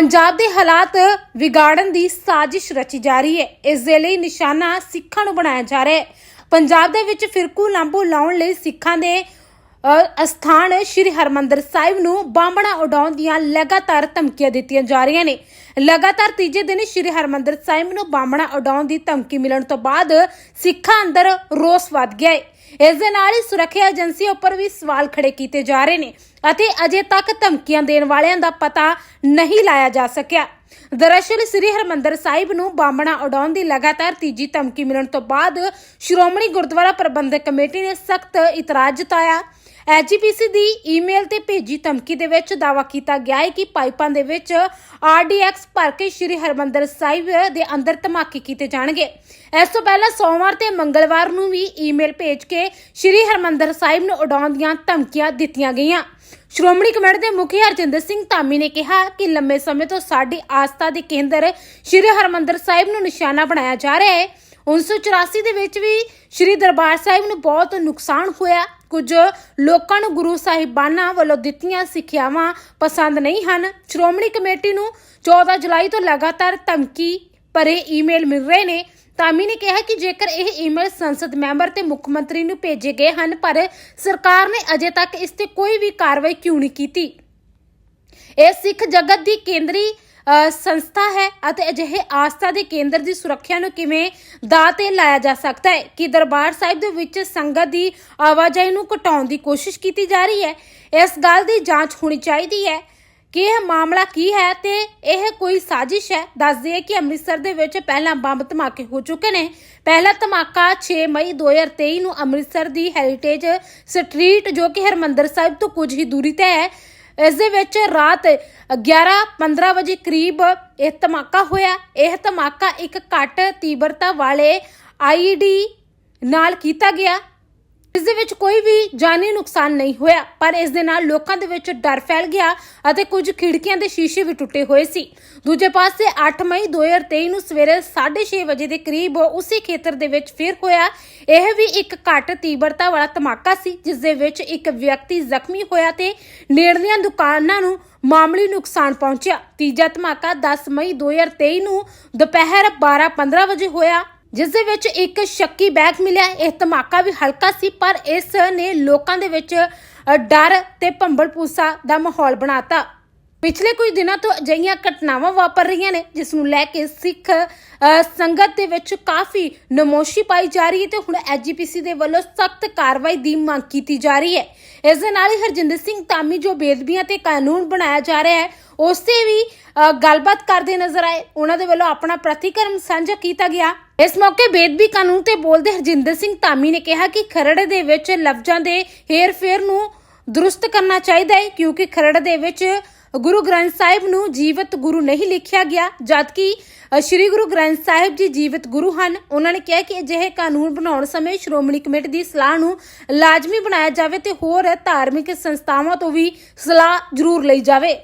ਪੰਜਾਬ ਦੇ ਹਾਲਾਤ ਵਿਗਾੜਨ ਦੀ ਸਾਜ਼ਿਸ਼ ਰਚੀ ਜਾ ਰਹੀ ਹੈ। ਇਸ ਦੇ ਲਈ ਨਿਸ਼ਾਨਾ ਸਿੱਖਾਂ ਨੂੰ ਬਣਾਇਆ ਜਾ ਰਿਹਾ ਹੈ। ਪੰਜਾਬ ਦੇ ਵਿੱਚ ਫਿਰਕੂ ਲਾਂਬੂ ਲਾਉਣ ਲਈ ਸਿੱਖਾਂ ਦੇ ਅਸਥਾਨ ਸ਼੍ਰੀ ਹਰਮੰਦਰ ਸਾਹਿਬ ਨੂੰ ਬਾਂਬਣਾ ਉਡਾਉਣ ਦੀਆਂ ਲਗਾਤਾਰ ਧਮਕੀਆਂ ਦਿੱਤੀਆਂ ਜਾ ਰਹੀਆਂ ਨੇ। ਲਗਾਤਾਰ ਤੀਜੇ ਦਿਨ ਸ਼੍ਰੀ ਹਰਮੰਦਰ ਸਾਹਿਬ ਨੂੰ ਬਾਂਬਣਾ ਉਡਾਉਣ ਦੀ ਧਮਕੀ ਮਿਲਣ ਤੋਂ ਬਾਅਦ ਸਿੱਖਾਂ ਅੰਦਰ ਰੋਸ ਵੱਧ ਗਿਆ ਹੈ ਇਸ ਦੇ ਨਾਲ ਹੀ ਸੁਰੱਖਿਆ ਏਜੰਸੀਆਂ ਉੱਪਰ ਵੀ ਸਵਾਲ ਖੜੇ ਕੀਤੇ ਜਾ ਰਹੇ ਨੇ ਅਤੇ ਅਜੇ ਤੱਕ ਧਮਕੀਆਂ ਦੇਣ ਵਾਲਿਆਂ ਦਾ ਪਤਾ ਨਹੀਂ ਲਾਇਆ ਜਾ ਸਕਿਆ। ਦਰਅਸਲ ਸ੍ਰੀ ਹਰਮੰਦਰ ਸਾਹਿਬ ਨੂੰ ਬਾਂਬਣਾ ਉਡਾਉਣ ਦੀ ਲਗਾਤਾਰ ਤੀਜੀ ਧਮਕੀ ਮਿਲਣ ਤੋਂ ਬਾਅਦ ਸ਼੍ਰੋਮਣੀ ਗੁਰਦੁਆਰਾ ਪ੍ਰਬੰਧਕ ਕਮੇਟੀ ਨੇ ਸਖਤ ਇਤਰਾਜ਼ ਜਤਾਇਆ। ਐਜੀਪੀਸੀ ਦੀ ਈਮੇਲ ਤੇ ਭੇਜੀ ਧਮਕੀ ਦੇ ਵਿੱਚ ਦਾਵਾ ਕੀਤਾ ਗਿਆ ਹੈ ਕਿ ਪਾਈਪਾਂ ਦੇ ਵਿੱਚ ਆਰਡੀਐਕਸ ਭਰ ਕੇ ਸ਼੍ਰੀ ਹਰਮੰਦਰ ਸਾਹਿਬ ਦੇ ਅੰਦਰ ਧਮਾਕੇ ਕੀਤੇ ਜਾਣਗੇ। ਇਸ ਤੋਂ ਪਹਿਲਾਂ ਸੋਮਵਾਰ ਤੇ ਮੰਗਲਵਾਰ ਨੂੰ ਵੀ ਈਮੇਲ ਭੇਜ ਕੇ ਸ਼੍ਰੀ ਹਰਮੰਦਰ ਸਾਹਿਬ ਨੂੰ ਉਡਾਉਣ ਦੀਆਂ ਧਮਕੀਆਂ ਦਿੱਤੀਆਂ ਗਈਆਂ। ਸ਼੍ਰੋਮਣੀ ਕਮੇਟੀ ਦੇ ਮੁਖੀ ਹਰਜਿੰਦਰ ਸਿੰਘ ਧਾਮੀ ਨੇ ਕਿਹਾ ਕਿ ਲੰਮੇ ਸਮੇਂ ਤੋਂ ਸਾਡੀ ਆਸਥਾ ਦੇ ਕੇਂਦਰ ਸ਼੍ਰੀ ਹਰਮੰਦਰ ਸਾਹਿਬ ਨੂੰ ਨਿਸ਼ਾਨਾ ਬਣਾਇਆ ਜਾ ਰਿਹਾ ਹੈ। 1984 ਦੇ ਵਿੱਚ ਵੀ ਸ਼੍ਰੀ ਦਰਬਾਰ ਸਾਹਿਬ ਨੂੰ ਬਹੁਤ ਨੁਕਸਾਨ ਹੋਇਆ। ਕੁਝ ਲੋਕਾਂ ਨੂੰ ਗੁਰੂ ਸਾਹਿਬਾਨਾਂ ਵੱਲੋਂ ਦਿੱਤੀਆਂ ਸਿੱਖਿਆਵਾਂ ਪਸੰਦ ਨਹੀਂ ਹਨ। ਸ਼੍ਰੋਮਣੀ ਕਮੇਟੀ ਨੂੰ 14 ਜੁਲਾਈ ਤੋਂ ਲਗਾਤਾਰ ਧਮਕੀ ਭਰੇ ਈਮੇਲ ਮਿਲ ਰਹੇ ਨੇ। ਤਾਮੀ ਨੇ ਕਿਹਾ ਕਿ ਜੇਕਰ ਇਹ ਈਮੇਲ ਸੰਸਦ ਮੈਂਬਰ ਤੇ ਮੁੱਖ ਮੰਤਰੀ ਨੂੰ ਭੇਜੇ ਗਏ ਹਨ, ਪਰ ਸਰਕਾਰ ਨੇ ਅਜੇ ਤੱਕ ਇਸ ਤੇ ਕੋਈ ਵੀ ਕਾਰਵਾਈ ਕਿਉਂ ਨਹੀਂ ਕੀਤੀ। ਇਹ ਸਿੱਖ ਜਗਤ ਦੀ ਕੇਂਦਰੀ ਸੰਸਥਾ ਹੈ ਅਤੇ ਅਜਿਹੇ ਆਸਥਾ ਦੇ ਕੇਂਦਰ ਦੀ ਸੁਰੱਖਿਆ ਨੂੰ ਕਿਵੇਂ ਦਾਅ ਤੇ ਲਾਇਆ ਜਾ ਸਕਦਾ ਹੈ? ਕਿ ਦਰਬਾਰ ਸਾਹਿਬ ਦੇ ਵਿੱਚ ਸੰਗਤ ਦੀ ਆਵਾਜਾਈ ਨੂੰ ਘਟਾਉਣ ਦੀ ਕੋਸ਼ਿਸ਼ ਕੀਤੀ ਜਾ ਰਹੀ ਹੈ? ਇਸ ਗੱਲ ਦੀ ਜਾਂਚ ਹੋਣੀ ਚਾਹੀਦੀ ਹੈ। ਕਿ ਇਹ ਮਾਮਲਾ ਕੀ ਹੈ ਤੇ ਇਹ ਕੋਈ ਸਾਜ਼ਿਸ਼ ਹੈ? ਦੱਸ ਦਈਏ ਕਿ ਅੰਮ੍ਰਿਤਸਰ ਦੇ ਵਿੱਚ ਪਹਿਲਾਂ ਬੰਬ ਧਮਾਕੇ ਹੋ ਚੁੱਕੇ ਨੇ। ਪਹਿਲਾ ਧਮਾਕਾ 6 ਮਈ 2023 ਨੂੰ ਅੰਮ੍ਰਿਤਸਰ ਦੀ ਹੈਰੀਟੇਜ ਸਟਰੀਟ ਜੋ ਕਿ ਹਰਮੰਦਰ ਸਾਹਿਬ ਤੋਂ ਕੁਝ ਹੀ ਦੂਰੀ ਤੇ ਹੈ ਇਸ ਦੇ ਵਿੱਚ ਰਾਤ 11:15 ਵਜੇ ਕਰੀਬ ਇਹ ਧਮਾਕਾ ਹੋਇਆ। ਇਹ ਧਮਾਕਾ ਇੱਕ ਘੱਟ ਤੀਬਰਤਾ ਵਾਲੇ ਆਈਡੀ ਨਾਲ ਕੀਤਾ ਗਿਆ। ਇਸ ਦੇ ਵਿੱਚ ਕੋਈ ਵੀ ਜਾਨੀ ਨੁਕਸਾਨ ਨਹੀਂ ਹੋਇਆ, ਪਰ ਇਸ ਦੇ ਨਾਲ ਲੋਕਾਂ ਦੇ ਵਿੱਚ ਡਰ ਫੈਲ ਗਿਆ ਅਤੇ ਕੁਝ ਖਿੜਕੀਆਂ ਦੇ ਸ਼ੀਸ਼ੇ ਵੀ ਟੁੱਟੇ ਹੋਏ ਸੀ। ਦੂਜੇ ਪਾਸੇ 8 ਮਈ 2023 ਨੂੰ ਸਵੇਰੇ 6:30 ਵਜੇ ਦੇ ਕਰੀਬ ਉਸੇ ਖੇਤਰ ਦੇ ਵਿੱਚ ਫਿਰ ਹੋਇਆ, ਇਹ ਵੀ ਇੱਕ ਘੱਟ ਤੀਬਰਤਾ ਵਾਲਾ ਧਮਾਕਾ ਸੀ, ਜਿਸ ਦੇ ਵਿੱਚ ਇੱਕ ਵਿਅਕਤੀ ਜ਼ਖਮੀ ਹੋਇਆ ਤੇ ਨੇੜਲੀਆਂ ਦੁਕਾਨਾਂ ਨੂੰ ਮਾਮੂਲੀ ਨੁਕਸਾਨ ਪਹੁੰਚਿਆ। ਤੀਜਾ ਧਮਾਕਾ 10 ਮਈ 2023 ਨੂੰ ਦੁਪਹਿਰ 12:15 ਵਜੇ ਹੋਇਆ। ਜਿਸ ਦੇ ਵਿੱਚ ਇੱਕ ਸ਼ੱਕੀ ਬੈਗ ਮਿਲਿਆ। ਇਹ ਧਮਾਕਾ ਵੀ ਹਲਕਾ ਸੀ, ਪਰ ਇਸ ਨੇ ਲੋਕਾਂ ਦੇ ਵਿੱਚ ਡਰ ਤੇ ਭੰਬਲ ਪੂਸਾ ਦਾ ਮਾਹੌਲ ਬਣਾਤਾ। ਪਿਛਲੇ ਕੁਝ ਦਿਨਾਂ ਤੋਂ ਅਜਿਹੀਆਂ ਘਟਨਾਵਾਂ ਵਾਪਰ ਰਹੀਆਂ ਨੇ, ਜਿਸ ਨੂੰ ਲੈ ਕੇ ਸਿੱਖ ਸੰਗਤ ਦੇ ਵਿੱਚ ਕਾਫੀ ਨਮੋਸ਼ੀ ਪਾਈ ਜਾ ਰਹੀ ਹੈ ਤੇ ਹੁਣ ਐਜੀਪੀਸੀ ਦੇ ਵੱਲੋਂ ਸਖਤ ਕਾਰਵਾਈ ਦੀ ਮੰਗ ਕੀਤੀ ਜਾ ਰਹੀ ਹੈ। ਇਸ ਦੇ ਨਾਲ ਹੀ ਹਰਜਿੰਦਰ ਸਿੰਘ ਤਾਮੀ ਜੋ ਬੇਦਬੀਆਂ ਤੇ ਕਾਨੂੰਨ ਬਣਾਇਆ ਜਾ ਰਿਹਾ ਹੈ, ਉਸ ਤੇ ਵੀ ਗੱਲਬਾਤ ਕਰਦੇ ਨਜ਼ਰ ਆਏ। ਉਹਨਾਂ ਦੇ ਵੱਲੋਂ ਆਪਣਾ ਪ੍ਰਤੀਕਰਮ ਸਾਂਝਾ ਕੀਤਾ ਗਿਆ। ਇਸ ਮੌਕੇ ਬੇਦਬੀ ਕਾਨੂੰਨ ਤੇ ਬੋਲਦੇ ਹਰਜਿੰਦਰ ਸਿੰਘ ਧਾਮੀ ਨੇ ਕਿਹਾ ਕਿ ਖਰੜ ਦੇ ਵਿੱਚ ਲਫ਼ਜ਼ਾਂ ਦੇ ਹੇਰ-ਫੇਰ ਨੂੰ ਦਰੁਸਤ ਕਰਨਾ ਚਾਹੀਦਾ ਹੈ, ਕਿਉਂਕਿ ਖਰੜ ਦੇ ਵਿੱਚ ਗੁਰੂ ਗ੍ਰੰਥ ਸਾਹਿਬ ਨੂੰ ਜੀਵਤ ਗੁਰੂ ਨਹੀਂ ਲਿਖਿਆ ਗਿਆ, ਜਦਕਿ ਸ੍ਰੀ ਗੁਰੂ ਗ੍ਰੰਥ ਸਾਹਿਬ ਜੀ ਜੀਵਤ ਗੁਰੂ ਹਨ। ਉਹਨਾਂ ਨੇ ਕਿਹਾ ਕਿ ਅਜਿਹੇ ਕਾਨੂੰਨ ਬਣਾਉਣ ਸਮੇਂ ਸ਼੍ਰੋਮਣੀ ਕਮੇਟੀ ਦੀ ਸਲਾਹ ਨੂੰ ਲਾਜ਼ਮੀ ਬਣਾਇਆ ਜਾਵੇ ਤੇ ਹੋਰ ਧਾਰਮਿਕ ਸੰਸਥਾਵਾਂ ਤੋਂ ਵੀ ਸਲਾਹ ਜ਼ਰੂਰ ਲਈ ਜਾਵੇ।